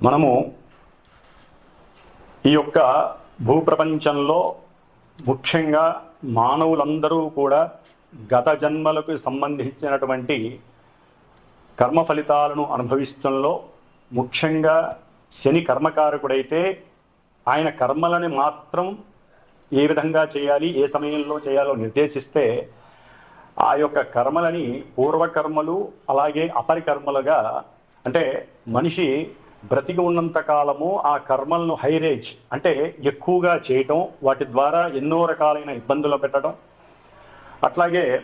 మనము ఈ యొక్క భూప్రపంచంలో ముఖ్యంగా మానవులందరూ కూడా గత జన్మలకు సంబంధించినటువంటి కర్మ ఫలితాలను అనుభవిస్తుంలో ముఖ్యంగా శని కర్మకారకుడైతే ఆయన కర్మలని మాత్రం ఏ విధంగా చేయాలి ఏ సమయంలో చేయాలో నిర్దేశిస్తే ఆ యొక్క కర్మలని పూర్వకర్మలు అలాగే అపరికర్మలుగా అంటే మనిషి బ్రతికి ఉన్నంత కాలము ఆ కర్మలను హైరేజ్ అంటే ఎక్కువగా చేయటం వాటి ద్వారా ఎన్నో రకాలైన ఇబ్బందులు పెట్టడం. అట్లాగే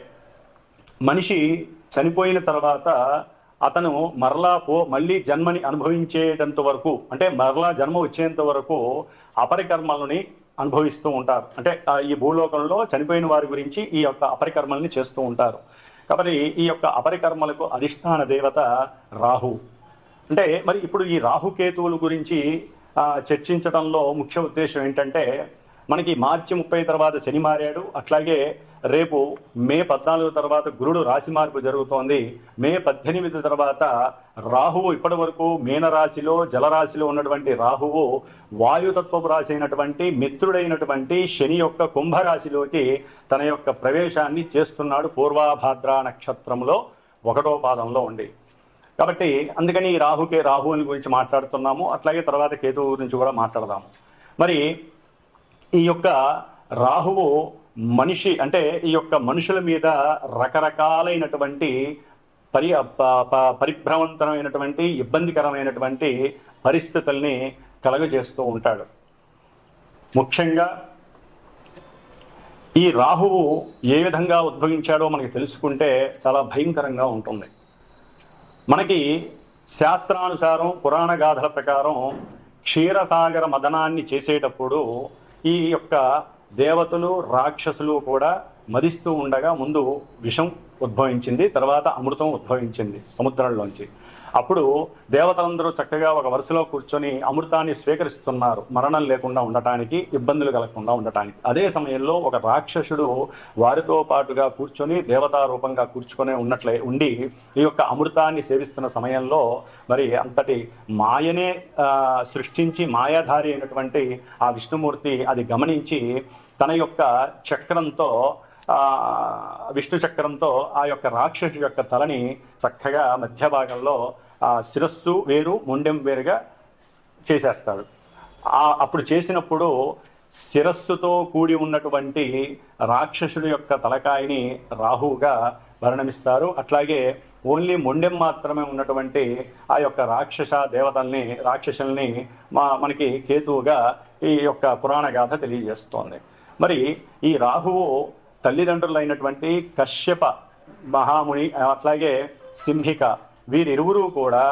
మనిషి చనిపోయిన తర్వాత అతను మరలా పో మళ్ళీ జన్మని అనుభవించేటంత వరకు అంటే మరలా జన్మ వచ్చేంత వరకు అపరికర్మలని అనుభవిస్తూ ఉంటారు. అంటే ఆ ఈ భూలోకంలో చనిపోయిన వారి గురించి ఈ యొక్క అపరికర్మల్ని చేస్తూ ఉంటారు. కాబట్టి ఈ యొక్క అపరికర్మలకు అధిష్టాన దేవత రాహు. అంటే మరి ఇప్పుడు ఈ రాహుకేతువుల గురించి చర్చించడంలో ముఖ్య ఉద్దేశం ఏంటంటే మనకి మార్చి ముప్పై తర్వాత శని మారాడు. అట్లాగే రేపు మే పద్నాలుగు తర్వాత గురుడు రాశి మార్పు జరుగుతోంది. మే పద్దెనిమిది తర్వాత రాహువు ఇప్పటి వరకు మీనరాశిలో జలరాశిలో ఉన్నటువంటి రాహువు వాయుతత్వపు రాశి అయినటువంటి మిత్రుడైనటువంటి శని యొక్క కుంభరాశిలోకి తన యొక్క ప్రవేశాన్ని చేస్తున్నాడు పూర్వాభాద్ర నక్షత్రంలో ఒకటో పాదంలో ఉండి. కాబట్టి అందుకని ఈ రాహుకే రాహువుని గురించి మాట్లాడుతున్నాము. అట్లాగే తర్వాత కేతువు గురించి కూడా మాట్లాడదాము. మరి ఈ యొక్క రాహువు మనిషి అంటే ఈ యొక్క మనుషుల మీద రకరకాలైనటువంటి పరి పరిభ్రవంతమైనటువంటి పరిభ్రమంతరమైనటువంటి ఇబ్బందికరమైనటువంటి పరిస్థితుల్ని కలగజేస్తూ ఉంటాడు. ముఖ్యంగా ఈ రాహువు ఏ విధంగా ఉద్భవించాడో మనకి తెలుసుకుంటే చాలా భయంకరంగా ఉంటుంది. మనకి శాస్త్రానుసారం పురాణ గాథల ప్రకారం క్షీరసాగర మదనాన్ని చేసేటప్పుడు ఈ యొక్క దేవతలు రాక్షసులు కూడా మదిస్తూ ఉండగా ముందు విషం ఉద్భవించింది తర్వాత అమృతం ఉద్భవించింది సముద్రంలోంచి. అప్పుడు దేవతలందరూ చక్కగా ఒక వరుసలో కూర్చొని అమృతాన్ని స్వీకరిస్తున్నారు. మరణం లేకుండా ఉండటానికి ఇబ్బందులు కలగకుండా ఉండటానికి. అదే సమయంలో ఒక రాక్షసుడు వారితో పాటుగా కూర్చొని దేవతా రూపంగా కూర్చుకొని ఉన్నట్లే ఉండి ఈ యొక్క అమృతాన్ని సేవిస్తున్న సమయంలో మరి అంతటి మాయనే సృష్టించి మాయాధారి అయినటువంటి ఆ విష్ణుమూర్తి అది గమనించి తన యొక్క చక్రంతో విష్ణు చక్రంతో ఆ యొక్క రాక్షసు యొక్క తలని చక్కగా మధ్య భాగంలో శిరస్సు వేరు ముండెం వేరుగా చేసేస్తాడు. ఆ అప్పుడు చేసినప్పుడు శిరస్సుతో కూడి ఉన్నటువంటి రాక్షసుడు యొక్క తలకాయని రాహువుగా వర్ణమిస్తారు అట్లాగే ఓన్లీ మొండెం మాత్రమే ఉన్నటువంటి ఆ యొక్క రాక్షస దేవతల్ని రాక్షసుల్ని మా మనకి కేతువుగా ఈ యొక్క పురాణ గాథ తెలియజేస్తోంది. మరి ఈ రాహువు తల్లిదండ్రులైనటువంటి కశ్యప మహాముని అట్లాగే సింహిక వీరిరువురు కూడా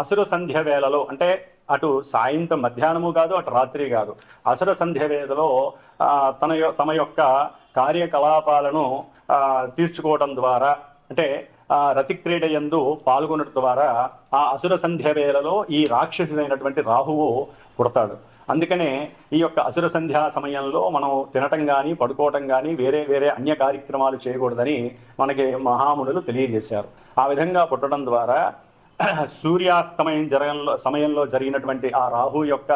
అసుర సంధ్య వేళలో అంటే అటు సాయంత్రం మధ్యాహ్నము కాదు అటు రాత్రి కాదు. అసుర సంధ్య వేళలో తన తమ యొక్క కార్యకలాపాలను తీర్చుకోవడం ద్వారా అంటే రతిక్రీడ యందు పాల్గొనడం ద్వారా ఆ అసుర సంధ్య వేళలో ఈ రాక్షసుడైనటువంటి రాహువు పుడతాడు. అందుకనే ఈ యొక్క అసుర సంధ్యా సమయంలో మనం తినటం కానీ పడుకోవటం కానీ వేరే వేరే అన్య కార్యక్రమాలు చేయకూడదని మనకి మహామునులు తెలియజేశారు. ఆ విధంగా పుట్టడం ద్వారా సూర్యాస్తమయం జరగంలో సమయంలో జరిగినటువంటి ఆ రాహు యొక్క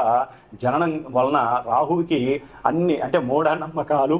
జననం వలన రాహువుకి అన్ని అంటే మూఢనమ్మకాలు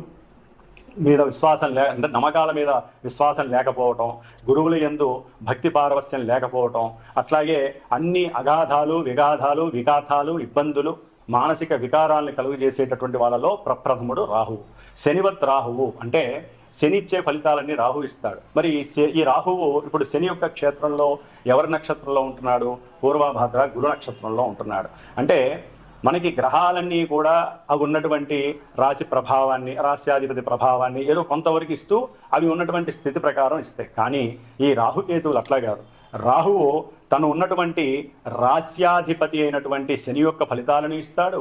మీద విశ్వాసం లే అంటే నమ్మకాల మీద విశ్వాసం లేకపోవటం గురువుల యందు భక్తి పారవస్యం లేకపోవటం అట్లాగే అన్ని అగాధాలు విగాధాలు విఘాతాలు ఇబ్బందులు మానసిక వికారాలను కలుగు చేసేటటువంటి వాళ్ళలో ప్రప్రథముడు రాహువు. శనివత్ రాహువు అంటే శని ఇచ్చే ఫలితాలన్నీ రాహు ఇస్తాడు. మరి ఈ శ- ఈ రాహువు ఇప్పుడు శని యొక్క క్షేత్రంలో ఎవరి నక్షత్రంలో ఉంటున్నాడు? పూర్వభద్ర గురు నక్షత్రంలో ఉంటున్నాడు. అంటే మనకి గ్రహాలన్నీ కూడా అవి ఉన్నటువంటి రాశి ప్రభావాన్ని రాశ్యాధిపతి ప్రభావాన్ని ఏదో కొంతవరకు ఇస్తూ అవి ఉన్నటువంటి స్థితి ప్రకారం ఇస్తాయి. కానీ ఈ రాహుకేతువులు అట్లా కాదు. రాహువు తను ఉన్నటువంటి రాస్యాధిపతి అయినటువంటి శని యొక్క ఫలితాలను ఇస్తాడు.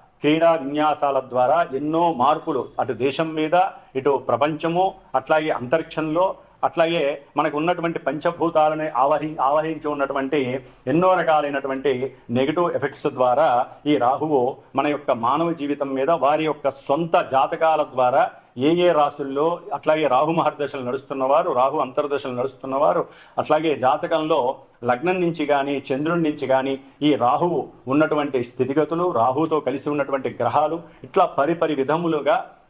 క్రీడా విన్యాసాల ద్వారా ఎన్నో మార్పులు అటు దేశం మీద ఇటు ప్రపంచము అట్లాగే అంతరిక్షంలో అట్లాగే మనకు ఉన్నటువంటి పంచభూతాలని ఆవహి ఆవహించి ఉన్నటువంటి ఎన్నో రకాలైనటువంటి నెగిటివ్ ఎఫెక్ట్స్ ద్వారా ఈ రాహువు మన యొక్క మానవ జీవితం మీద వారి యొక్క సొంత జాతకాల ద్వారా ఏ ఏ రాసుల్లో అట్లాగే రాహు మహర్దశలు నడుస్తున్నవారు రాహు అంతర్దశలు నడుస్తున్నవారు అట్లాగే జాతకంలో లగ్నం నుంచి కానీ చంద్రుడి నుంచి కానీ ఈ రాహువు ఉన్నటువంటి స్థితిగతులు రాహుతో కలిసి ఉన్నటువంటి గ్రహాలు ఇట్లా పరిపరి విధములుగా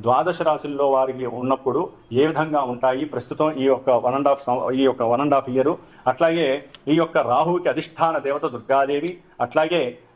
ద్వాదశ రాశుల్లో వారికి ఉన్నప్పుడు ఏ విధంగా ఉంటాయి? ప్రస్తుతం ఈ యొక్క వన్ అండ్ హాఫ్ ఈ యొక్క వన్ అండ్ హాఫ్ ఇయర్ అట్లాగే ఈ యొక్క రాహువుకి అధిష్టాన దేవత దుర్గాదేవి. అట్లాగే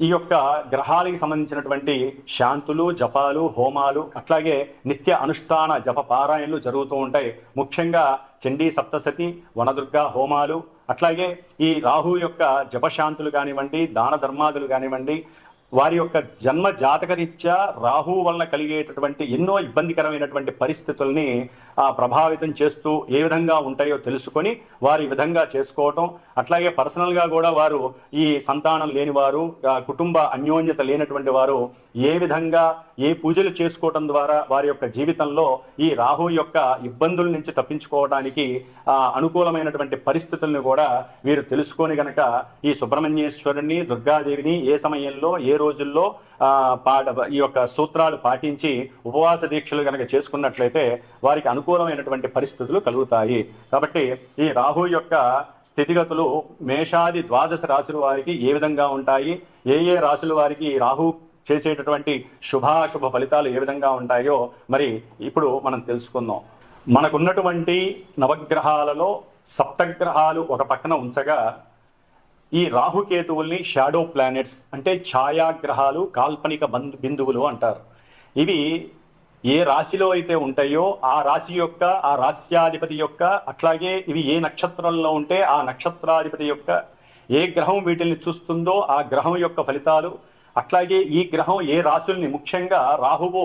ఈ యొక్క గ్రహాలకి సంబంధించినటువంటి శాంతులు జపాలు హోమాలు అట్లాగే నిత్య అనుష్ఠాన జప పారాయణలు జరుగుతూ ఉంటాయి. ముఖ్యంగా చండీ సప్తసతి వనదుర్గ హోమాలు అట్లాగే ఈ రాహు యొక్క జపశాంతులు కానివ్వండి దాన ధర్మాదులు కానివ్వండి వారి యొక్క జన్మ జాతకరీత్యా రాహు వలన కలిగేటటువంటి ఎన్నో ఇబ్బందికరమైనటువంటి పరిస్థితుల్ని ప్రభావితం చేస్తూ ఏ విధంగా ఉంటాయో తెలుసుకొని వారి ఈ విధంగా చేసుకోవటం. అట్లాగే పర్సనల్గా కూడా వారు ఈ సంతానం లేనివారు కుటుంబ అన్యోన్యత లేనటువంటి వారు ఏ విధంగా ఏ పూజలు చేసుకోవటం ద్వారా వారి యొక్క జీవితంలో ఈ రాహు యొక్క ఇబ్బందుల నుంచి తప్పించుకోవడానికి అనుకూలమైనటువంటి పరిస్థితులను కూడా వీరు తెలుసుకొని గనక ఈ సుబ్రహ్మణ్యేశ్వరుని దుర్గాదేవిని ఏ సమయంలో ఏ రోజుల్లో పాట ఈ యొక్క సూత్రాలు పాటించి ఉపవాస దీక్షలు కనుక చేసుకున్నట్లయితే వారికి అనుకూలమైనటువంటి పరిస్థితులు కలుగుతాయి. కాబట్టి ఈ రాహు యొక్క స్థితిగతులు మేషాది ద్వాదశ రాశుల వారికి ఏ విధంగా ఉంటాయి? ఏ ఏ రాశుల వారికి ఈ రాహు చేసేటటువంటి శుభాశుభ ఫలితాలు ఏ విధంగా ఉంటాయో మరి ఇప్పుడు మనం తెలుసుకుందాం. మనకున్నటువంటి నవగ్రహాలలో సప్తగ్రహాలు ఒక పక్కన ఉంచగా ఈ రాహుకేతువుల్ని షాడో ప్లానెట్స్ అంటే ఛాయాగ్రహాలు కాల్పనిక బంధు బిందువులు అంటారు. ఇవి ఏ రాశిలో అయితే ఉంటాయో ఆ రాశి యొక్క ఆ రాశ్యాధిపతి యొక్క అట్లాగే ఇవి ఏ నక్షత్రంలో ఉంటే ఆ నక్షత్రాధిపతి యొక్క ఏ గ్రహం వీటిని చూస్తుందో ఆ గ్రహం యొక్క ఫలితాలు అట్లాగే ఈ గ్రహం ఏ రాశుల్ని ముఖ్యంగా రాహువు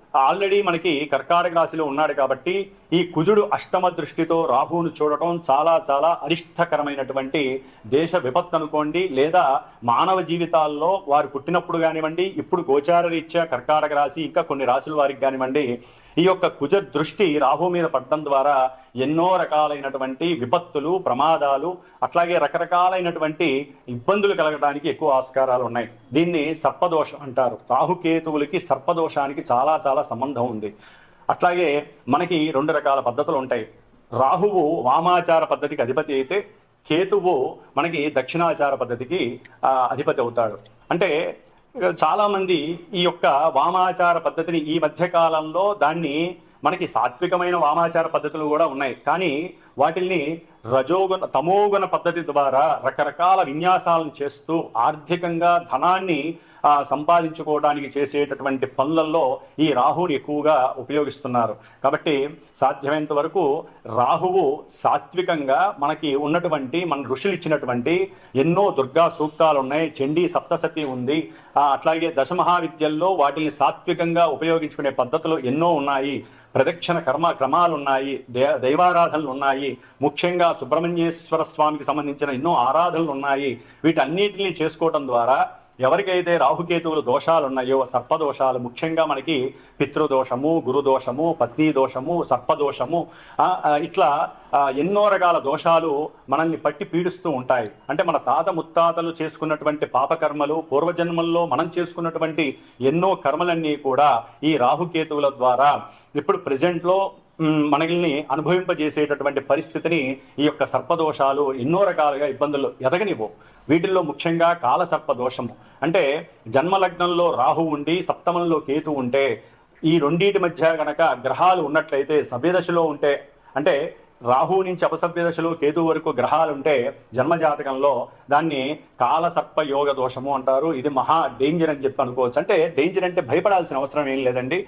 ఆల్రెడీ మనకి కర్కాటక రాశిలో ఉన్నాడు కాబట్టి ఈ కుజుడు అష్టమ దృష్టితో రాహువును చూడటం చాలా చాలా అరిష్టకరమైనటువంటి దేశ విపత్తు అనుకోండి. లేదా మానవ జీవితాల్లో వారు పుట్టినప్పుడు కానివ్వండి ఇప్పుడు గోచార రీత్యా కర్కాటక రాశి ఇంకా కొన్ని రాశుల వారికి కానివ్వండి ఈ యొక్క కుజ దృష్టి రాహు మీద పడడం ద్వారా ఎన్నో రకాలైనటువంటి విపత్తులు ప్రమాదాలు అట్లాగే రకరకాలైనటువంటి ఇబ్బందులు కలగడానికి ఎక్కువ ఆస్కారాలు ఉన్నాయి. దీన్ని సర్పదోషం అంటారు. రాహుకేతువులకి సర్పదోషానికి చాలా చాలా సంబంధం ఉంది. అట్లాగే మనకి రెండు రకాల పద్ధతులు ఉంటాయి. రాహువు వామాచార పద్ధతికి అధిపతి అయితే కేతువు మనకి దక్షిణాచార పద్ధతికి అధిపతి అవుతాడు. అంటే చాలా మంది ఈ యొక్క వామాచార పద్ధతిని ఈ మధ్య కాలంలో దాన్ని మనకి సాత్వికమైన వామాచార పద్ధతులు కూడా ఉన్నాయి. కానీ వాటిల్ని రజోగుణ తమోగుణ పద్ధతి ద్వారా రకరకాల విన్యాసాలను చేస్తూ ఆర్థికంగా ధనాన్ని సంపాదించుకోవడానికి చేసేటటువంటి పనులలో ఈ రాహుని ఎక్కువగా ఉపయోగిస్తున్నారు. కాబట్టి సాధ్యమైనంత వరకు రాహువు సాత్వికంగా మనకి ఉన్నటువంటి మన ఋషులు ఇచ్చినటువంటి ఎన్నో దుర్గా సూక్తాలు ఉన్నాయి చండీ సప్తసతి ఉంది. అట్లాగే దశమహావిద్యల్లో వాటిని సాత్వికంగా ఉపయోగించుకునే పద్ధతులు ఎన్నో ఉన్నాయి. ప్రదక్షిణ కర్మ క్రమాలు ఉన్నాయి దే దైవారాధనలు ఉన్నాయి ముఖ్యంగా సుబ్రహ్మణ్యేశ్వర స్వామికి సంబంధించిన ఎన్నో ఆరాధనలు ఉన్నాయి వీటన్నిటిని చేసుకోవటం ద్వారా ఎవరికైతే రాహుకేతువులు దోషాలు ఉన్నాయో సర్పదోషాలు ముఖ్యంగా మనకి పితృదోషము గురుదోషము పత్ని దోషము సర్పదోషము ఇట్లా ఎన్నో రకాల దోషాలు మనల్ని పట్టి పీడిస్తూ ఉంటాయి. అంటే మన తాత ముత్తాతలు చేసుకున్నటువంటి పాపకర్మలు పూర్వజన్మల్లో మనం చేసుకున్నటువంటి ఎన్నో కర్మలన్నీ కూడా ఈ రాహుకేతువుల ద్వారా ఇప్పుడు ప్రజెంట్లో మనల్ని అనుభవింపజేసేటటువంటి పరిస్థితిని ఈ యొక్క సర్పదోషాలు ఎన్నో రకాలుగా ఇబ్బందులు ఎదగనివ్వు. వీటిల్లో ముఖ్యంగా కాల సర్ప అంటే జన్మలగ్నంలో రాహు ఉండి సప్తమంలో కేతు ఉంటే ఈ రెండింటి మధ్య గనక గ్రహాలు ఉన్నట్లయితే సభ్యదశలో ఉంటే అంటే రాహు నుంచి అపసభ్య దశలో కేతు వరకు గ్రహాలు ఉంటే జన్మజాతకంలో దాన్ని కాలసర్ప యోగ దోషము అంటారు. ఇది మహా డేంజర్ అని చెప్పి అనుకోవచ్చు. అంటే డేంజర్ అంటే భయపడాల్సిన అవసరం ఏం లేదండి.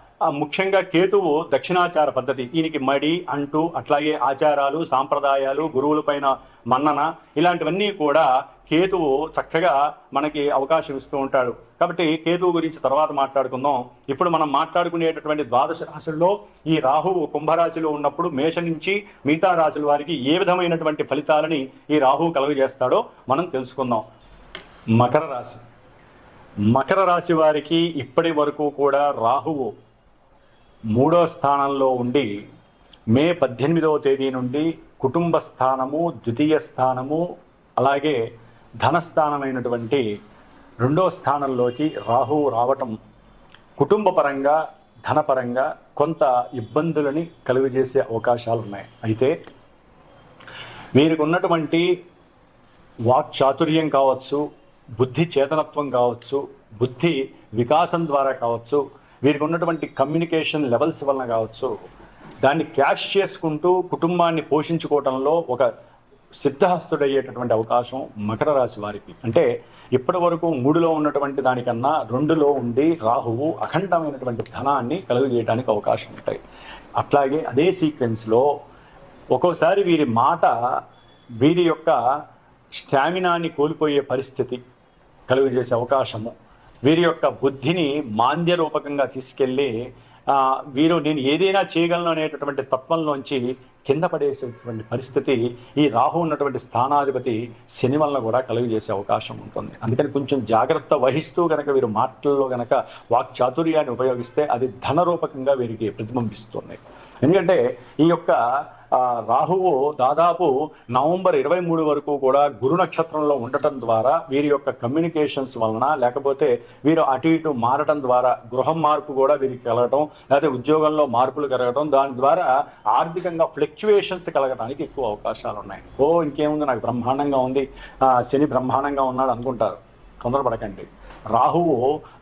ముఖ్యంగా కేతువు దక్షిణాచార పద్ధతి. దీనికి మడి అంటూ అట్లాగే ఆచారాలు సాంప్రదాయాలు గురువులపైన మన్నన ఇలాంటివన్నీ కూడా కేతువు చక్కగా మనకి అవకాశం ఇస్తూ ఉంటాడు. కాబట్టి కేతువు గురించి తర్వాత మాట్లాడుకుందాం. ఇప్పుడు మనం మాట్లాడుకునేటటువంటి ద్వాదశ రాశుల్లో ఈ రాహువు కుంభరాశిలో ఉన్నప్పుడు మేష నుంచి మిగతా రాశుల వారికి ఏ విధమైనటువంటి ఫలితాలని ఈ రాహువు కలుగజేస్తాడో మనం తెలుసుకుందాం. మకర రాశి. మకర రాశి వారికి ఇప్పటి వరకు కూడా రాహువు మూడో స్థానంలో ఉండి మే పద్దెనిమిదవ తేదీ నుండి కుటుంబ స్థానము ద్వితీయ స్థానము అలాగే ధనస్థానమైనటువంటి రెండో స్థానంలోకి రాహువు రావటం కుటుంబపరంగా ధనపరంగా కొంత ఇబ్బందులని కలుగజేసే అవకాశాలు ఉన్నాయి అయితే వీరికి ఉన్నటువంటి వాక్ చాతుర్యం కావచ్చు బుద్ధి చేతనత్వం కావచ్చు బుద్ధి వికాసం ద్వారా కావచ్చు వీరికి ఉన్నటువంటి కమ్యూనికేషన్ లెవెల్స్ వలన కావచ్చు దాన్ని క్యాష్ చేసుకుంటూ కుటుంబాన్ని పోషించుకోవడంలో ఒక సిద్ధహస్తుడయ్యేటటువంటి అవకాశం మకర రాశి వారికి. అంటే ఇప్పటి వరకు మూడులో ఉన్నటువంటి దానికన్నా రెండులో ఉండి రాహువు అఖండమైనటువంటి ధనాన్ని కలుగజేయడానికి అవకాశం ఉంటాయి. అట్లాగే అదే సీక్వెన్స్లో ఒక్కోసారి వీరి మాట వీరి యొక్క స్టామినాని కోల్పోయే పరిస్థితి కలుగజేసే అవకాశము. వీరి యొక్క బుద్ధిని మాంద్య రూపకంగా తీసుకెళ్ళి వీరు నేను ఏదైనా చేయగలను అనేటటువంటి తత్వంలోంచి కింద పడేసేటువంటి పరిస్థితి ఈ రాహు ఉన్నటువంటి స్థానాధిపతి శని వలన కూడా కలుగజేసే అవకాశం ఉంటుంది. అందుకని కొంచెం జాగ్రత్త వహిస్తూ గనక వీరు మాటల్లో గనక వాక్చాతుర్యాన్ని ఉపయోగిస్తే అది ధన రూపకంగా వీరికి ప్రతిబింబిస్తుంది. ఎందుకంటే ఈ యొక్క రాహువు దాదాపు నవంబర్ ఇరవై మూడు వరకు కూడా గురు నక్షత్రంలో ఉండటం ద్వారా వీరి యొక్క కమ్యూనికేషన్స్ వలన లేకపోతే వీరు అటు ఇటు మారటం ద్వారా గృహం మార్పు కూడా వీరికి కలగటం లేకపోతే ఉద్యోగంలో మార్పులు కలగటం దాని ద్వారా ఆర్థికంగా ఫ్లక్చువేషన్స్ కలగడానికి ఎక్కువ అవకాశాలు ఉన్నాయి. ఓ ఇంకేముంది? నాకు బ్రహ్మాండంగా ఉంది. శని బ్రహ్మాండంగా ఉన్నాడు అనుకుంటారు. తొందరపడకండి. రాహువు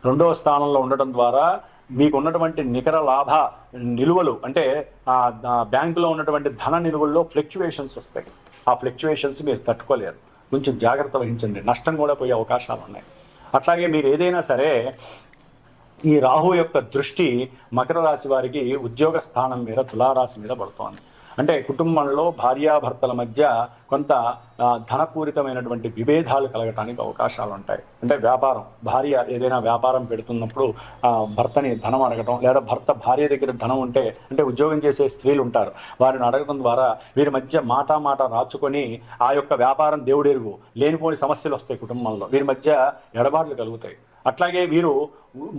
రెండవ స్థానంలో ఉండటం ద్వారా మీకు ఉన్నటువంటి నికర లాభ నిలువలు అంటే ఆ, బ్యాంకులో ఉన్నటువంటి ధన నిలువల్లో ఫ్లక్చువేషన్స్ వస్తాయి. ఆ ఫ్లక్చువేషన్స్ మీరు తట్టుకోలేరు. కొంచెం జాగ్రత్త వహించండి. నష్టం కూడా పోయే అవకాశాలు ఉన్నాయి. అట్లాగే మీరు ఏదైనా సరే ఈ రాహు యొక్క దృష్టి మకర రాశి వారికి ఉద్యోగ స్థానం మీద తులారాశి మీద పడుతోంది. అంటే కుటుంబంలో భార్యాభర్తల మధ్య కొంత ధనపూరితమైనటువంటి విభేదాలు కలగటానికి అవకాశాలు ఉంటాయి. అంటే వ్యాపారం భార్య ఏదైనా వ్యాపారం పెడుతున్నప్పుడు భర్తని ధనం అడగటం లేదా భర్త భార్య దగ్గర ధనం ఉంటే అంటే ఉద్యోగం చేసే స్త్రీలు ఉంటారు. వారిని అడగడం ద్వారా వీరి మధ్య మాట మాట రాచుకొని ఆ యొక్క వ్యాపారం దేవుడెరుగు. లేనిపోని సమస్యలు వస్తాయి కుటుంబంలో. వీరి మధ్య ఎడబాట్లు కలుగుతాయి. అట్లాగే వీరు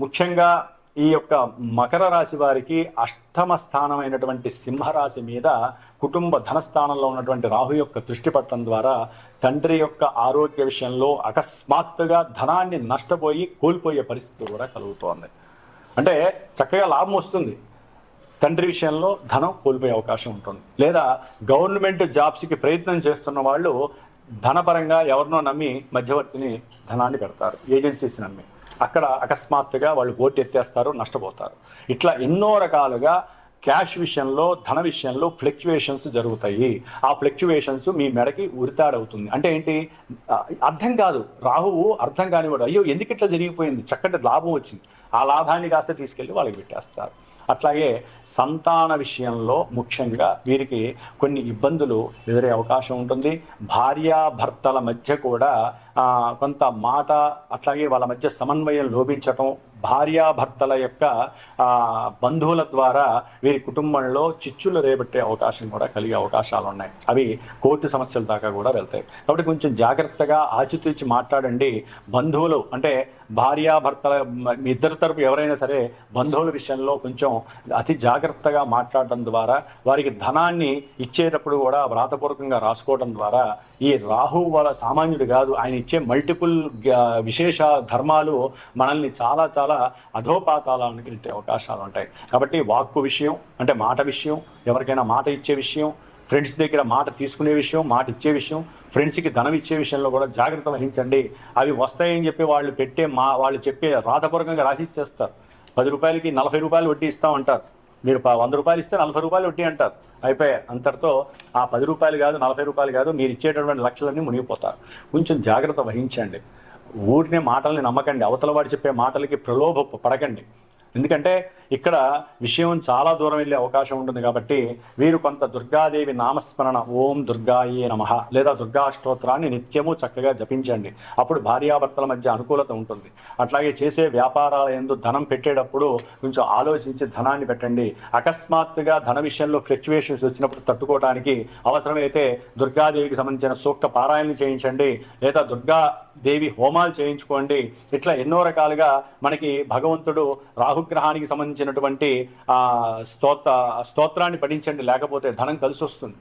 ముఖ్యంగా ఈ యొక్క మకర రాశి వారికి అష్టమ స్థానమైనటువంటి సింహరాశి మీద కుటుంబ ధనస్థానంలో ఉన్నటువంటి రాహు యొక్క దృష్టి పట్టడం ద్వారా తండ్రి యొక్క ఆరోగ్య విషయంలో అకస్మాత్తుగా ధనాన్ని నష్టపోయి కోల్పోయే పరిస్థితి కూడా కలుగుతోంది. అంటే చక్కగా లాభం వస్తుంది. తండ్రి విషయంలో ధనం కోల్పోయే అవకాశం ఉంటుంది. లేదా గవర్నమెంట్ జాబ్స్కి ప్రయత్నం చేస్తున్న వాళ్ళు ధనపరంగా ఎవరినో నమ్మి మధ్యవర్తిని ధనాన్ని పెడతారు. ఏజెన్సీస్ నమ్మి. అక్కడ అకస్మాత్తుగా వాళ్ళు ఓటు ఎత్తేస్తారు నష్టపోతారు. ఇట్లా ఎన్నో రకాలుగా క్యాష్ విషయంలో ధన విషయంలో ఫ్లక్చువేషన్స్ జరుగుతాయి. ఆ ఫ్లక్చువేషన్స్ మీ మెడకి ఉరితాడవుతుంది. అంటే ఏంటి? అర్థం కాదు. రాహువు అర్థం కానివాడు. అయ్యో ఎందుకు ఇట్లా జరిగిపోయింది? చక్కటి లాభం వచ్చింది. ఆ లాభాన్ని కాస్త తీసుకెళ్ళి వాళ్ళకి పెట్టేస్తారు. అట్లాగే సంతాన విషయంలో ముఖ్యంగా వీరికి కొన్ని ఇబ్బందులు ఎదురే అవకాశం ఉంటుంది. భార్యాభర్తల మధ్య కూడా కొంత మాట అట్లాగే వాళ్ళ మధ్య సమన్వయం లోపించటం భార్యాభర్తల యొక్క బంధువుల ద్వారా వీరి కుటుంబంలో చిచ్చులు రేపట్టే అవకాశం కూడా కలిగే అవకాశాలు ఉన్నాయి. అవి కోర్టు సమస్యల దాకా కూడా వెళ్తాయి. కాబట్టి కొంచెం జాగ్రత్తగా ఆచితూచి మాట్లాడండి. బంధువులు అంటే భార్యాభర్తల మ- మీ ఇద్దరి తరపు ఎవరైనా సరే బంధువుల విషయంలో కొంచెం అతి జాగ్రత్తగా మాట్లాడడం ద్వారా వారికి ధనాన్ని ఇచ్చేటప్పుడు కూడా వ్రాతపూర్వకంగా రాసుకోవడం ద్వారా ఈ రాహు వాళ్ళ సామాన్యుడు కాదు ఆయన ఇచ్చే మల్టిపుల్ విశేష ధర్మాలు మనల్ని చాలా చాలా అధోపాతాలానికి అవకాశాలు ఉంటాయి. కాబట్టి వాక్కు విషయం అంటే మాట విషయం ఎవరికైనా మాట ఇచ్చే విషయం ఫ్రెండ్స్ దగ్గర మాట తీసుకునే విషయం మాట ఇచ్చే విషయం ఫ్రెండ్స్కి ధనం ఇచ్చే విషయంలో కూడా జాగ్రత్త వహించండి. అవి వస్తాయని చెప్పి వాళ్ళు పెట్టే మా వాళ్ళు చెప్పే రాతపూర్వకంగా రాసి ఇచ్చేస్తారు. పది రూపాయలకి నలభై రూపాయలు వడ్డీ ఇస్తామంటారు. మీరు వంద రూపాయలు ఇస్తే నలభై రూపాయలు వడ్డీ అంటారు. అయిపోయి అంతటితో ఆ పది రూపాయలు కాదు నలభై రూపాయలు కాదు మీరు ఇచ్చేటటువంటి లక్షలన్నీ మునిగిపోతారు. కొంచెం జాగ్రత్త వహించండి. ఊరినే మాటల్ని నమ్మకండి. అవతల వాడు చెప్పే మాటలకి ప్రలోభ పడకండి. ఎందుకంటే ఇక్కడ విషయం చాలా దూరం వెళ్ళే అవకాశం ఉంటుంది కాబట్టి వీరు కొంత దుర్గాదేవి నామస్మరణ ఓం దుర్గాయే నమ లేదా దుర్గా స్తోత్రాన్ని నిత్యము చక్కగా జపించండి. అప్పుడు భార్యాభర్తల మధ్య అనుకూలత ఉంటుంది. అట్లాగే చేసే వ్యాపారాల ఎందు ధనం పెట్టేటప్పుడు కొంచెం ఆలోచించి ధనాన్ని పెట్టండి. అకస్మాత్తుగా ధన విషయంలో ఫ్లక్చువేషన్స్ వచ్చినప్పుడు తట్టుకోవడానికి అవసరమైతే దుర్గాదేవికి సంబంధించిన సూక్త పారాయణలు చేయించండి. లేదా దుర్గా దేవి హోమాలు చేయించుకోండి. ఇట్లా ఎన్నో రకాలుగా మనకి భగవంతుడు రాహుగ్రహానికి సంబంధించినటువంటి ఆ స్తోత్ర స్తోత్రాన్ని పఠించండి లేకపోతే ధనం కలిసి వస్తుంది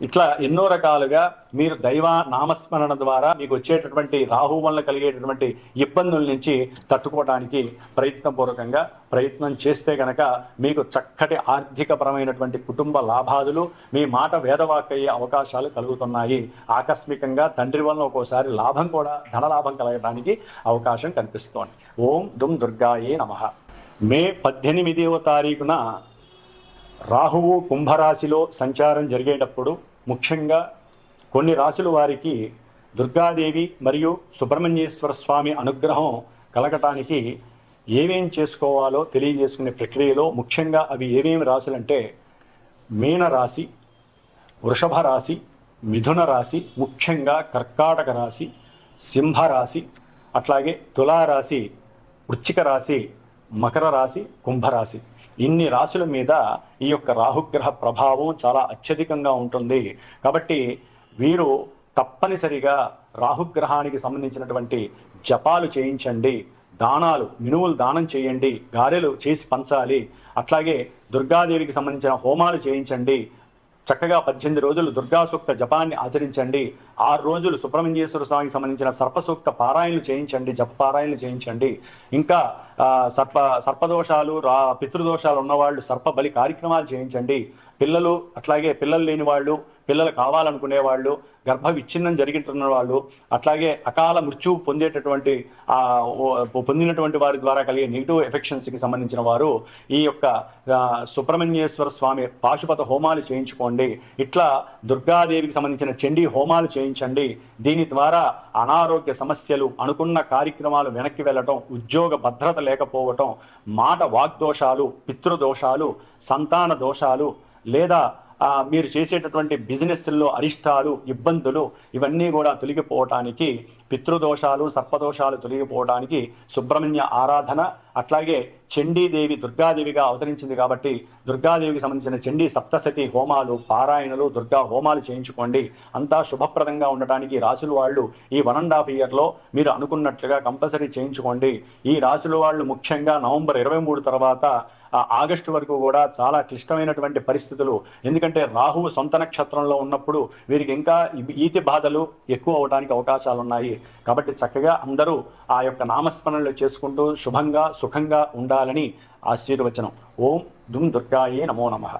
ఇట్లా ఎన్నో రకాలుగా మీరు దైవ నామస్మరణ ద్వారా మీకు వచ్చేటటువంటి రాహు వల్ల కలిగేటటువంటి ఇబ్బందుల నుంచి తట్టుకోవడానికి ప్రయత్నపూర్వకంగా ప్రయత్నం చేస్తే గనక మీకు చక్కటి ఆర్థికపరమైనటువంటి కుటుంబ లాభాదులు మీ మాట వేదవాక్ అయ్యే అవకాశాలు కలుగుతున్నాయి. ఆకస్మికంగా తండ్రి వల్ల ఒక్కోసారి లాభం కూడా ధన లాభం కలగడానికి అవకాశం కనిపిస్తోంది. ఓం దుమ్ దుర్గాయే నమ. మే పద్దెనిమిదవ తారీఖున రాహువు కుంభరాశిలో సంచారం జరిగేటప్పుడు ముఖ్యంగా కొన్ని రాశుల వారికి దుర్గాదేవి మరియు సుబ్రహ్మణ్యేశ్వర స్వామి అనుగ్రహం కలగటానికి ఏమేం చేసుకోవాలో తెలియజేసుకునే ప్రక్రియలో ముఖ్యంగా అవి ఏమేమి రాశులంటే మీనరాశి వృషభ రాశి మిథున రాశి ముఖ్యంగా కర్కాటక రాశి సింహరాశి అట్లాగే తులారాశి వృచ్చిక రాశి మకర రాశి కుంభరాశి ఇన్ని రాశుల మీద ఈ యొక్క రాహుగ్రహ ప్రభావం చాలా అత్యధికంగా ఉంటుంది. కాబట్టి వీరు తప్పనిసరిగా రాహుగ్రహానికి సంబంధించినటువంటి జపాలు చేయించండి. దానాలు మినువులు దానం చేయండి. గారెలు చేసి పంచాలి. అట్లాగే దుర్గాదేవికి సంబంధించిన హోమాలు చేయించండి. చక్కగా పద్దెనిమిది రోజులు దుర్గా సూక్త జపాన్ని ఆచరించండి. ఆరు రోజులు సుబ్రహ్మణ్యేశ్వర స్వామికి సంబంధించిన సర్పసూక్త పారాయణలు చేయించండి. జప పారాయణలు చేయించండి. ఇంకా సర్ప సర్పదోషాలు రా పితృదోషాలు ఉన్నవాళ్ళు సర్ప బలి కార్యక్రమాలు చేయించండి. పిల్లలు అట్లాగే పిల్లలు లేని వాళ్ళు పిల్లలు కావాలనుకునే వాళ్ళు గర్భ విచ్ఛిన్నం జరుగుతున్న వాళ్ళు అట్లాగే అకాల మృత్యు పొందేటటువంటి ఆ, పొందినటువంటి వారి ద్వారా కలిగే నెగిటివ్ ఎఫెక్షన్స్కి సంబంధించిన వారు ఈ యొక్క సుబ్రహ్మణ్యేశ్వర స్వామి పాశుపత హోమాలు చేయించుకోండి. ఇట్లా దుర్గాదేవికి సంబంధించిన చండీ హోమాలు చేయించండి. దీని ద్వారా అనారోగ్య సమస్యలు అనుకున్న కార్యక్రమాలు వెనక్కి వెళ్ళటం ఉద్యోగ భద్రత లేకపోవటం మాట వాగ్దోషాలు పితృదోషాలు సంతాన దోషాలు లేదా మీరు చేసేటటువంటి బిజినెస్లో అరిష్టాలు ఇబ్బందులు ఇవన్నీ కూడా తొలగిపోవటానికి పితృదోషాలు సర్పదోషాలు తొలగిపోవడానికి సుబ్రహ్మణ్య ఆరాధన అట్లాగే చండీదేవి దుర్గాదేవిగా అవతరించింది కాబట్టి దుర్గాదేవికి సంబంధించిన చండీ సప్తశతి హోమాలు పారాయణలు దుర్గా హోమాలు చేయించుకోండి. అంతా శుభప్రదంగా ఉండటానికి రాసుల వాళ్ళు ఈ వన్ అండ్ హాఫ్ ఇయర్లో మీరు అనుకున్నట్లుగా కంపల్సరీ చేయించుకోండి. ఈ రాసుల వాళ్ళు ముఖ్యంగా నవంబర్ ఇరవై మూడు తర్వాత ఆగస్టు వరకు కూడా చాలా క్లిష్టమైనటువంటి పరిస్థితులు. ఎందుకంటే రాహువు సొంత నక్షత్రంలో ఉన్నప్పుడు వీరికి ఇంకా ఈతి బాధలు ఎక్కువ అవడానికి అవకాశాలు ఉన్నాయి కాబట్టి చక్కగా అందరూ ఆ యొక్క నామస్మరణలు చేసుకుంటూ శుభంగా సుఖంగా ఉండాలని ఆశీర్వచనం. ఓం దుమ్ దుర్గాయే నమో నమః.